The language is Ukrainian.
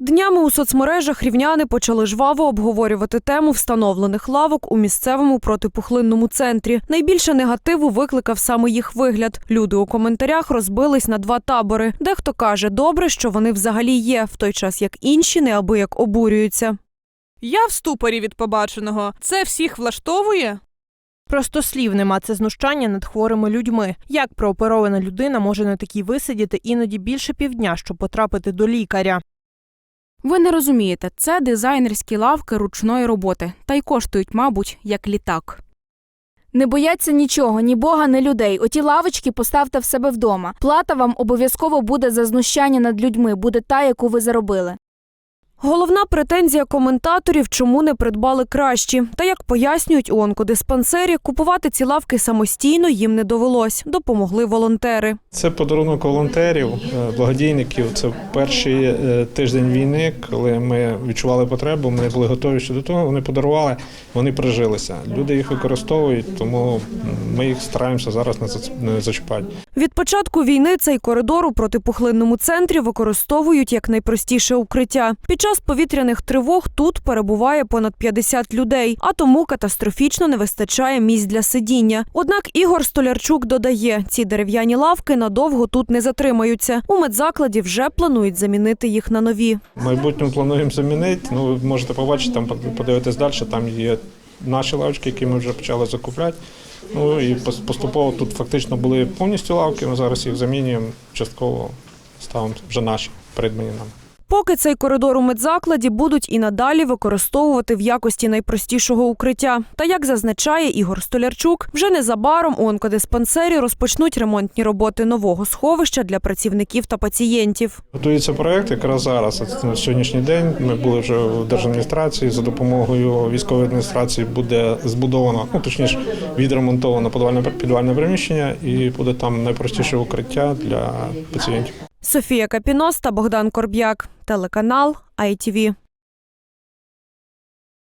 Днями у соцмережах рівняни почали жваво обговорювати тему встановлених лавок у місцевому протипухлинному центрі. Найбільше негативу викликав саме їх вигляд. Люди у коментарях розбились на два табори. Дехто каже, добре, що вони взагалі є, в той час як інші неабияк обурюються. Я в ступорі від побаченого. Це всіх влаштовує? Просто слів нема це знущання над хворими людьми. Як прооперована людина може на такій висидіти іноді більше півдня, щоб потрапити до лікаря? Ви не розумієте, це дизайнерські лавки ручної роботи, та й коштують, мабуть, як літак. Не бояться нічого, ні бога, ні людей. Оті лавочки поставте в себе вдома. Плата вам обов'язково буде за знущання над людьми, буде та, яку ви заробили. Головна претензія коментаторів, чому не придбали кращі. Та як пояснюють у онкодиспансері, купувати ці лавки самостійно їм не довелось. Допомогли волонтери. Це подарунок волонтерів, е, благодійників. Це перший е, тиждень війни, коли ми відчували потребу. Ми були готові щодо того. Вони подарували, вони прижилися. Люди їх використовують, тому ми їх стараємося зараз не зачіпати. Від початку війни цей коридор у протипухлинному центрі використовують як найпростіше укриття. Під час повітряних тривог тут перебуває понад 50 людей, а тому катастрофічно не вистачає місць для сидіння. Однак Ігор Столярчук додає, ці дерев'яні лавки надовго тут не затримаються. У медзакладі вже планують замінити їх на нові. В майбутньому плануємо замінити. Ну, ви можете побачити, там подивитись далі. Там є наші лавочки, які ми вже почали закупляти. Ну і поступово тут фактично були повністю лавки. Ми зараз їх замінюємо частково ставимо вже наші придбані нам. Поки цей коридор у медзакладі будуть і надалі використовувати в якості найпростішого укриття. Та як зазначає Ігор Столярчук, вже незабаром у онкодиспансері розпочнуть ремонтні роботи нового сховища для працівників та пацієнтів. Готується проект якраз зараз. На сьогоднішній день ми були вже в держадміністрації. За допомогою військової адміністрації буде збудовано, ну точніше, відремонтовано підвальне підвальне приміщення, і буде там найпростіше укриття для пацієнтів. Софія Капінос та Богдан Корб'як. Телеканал ITV.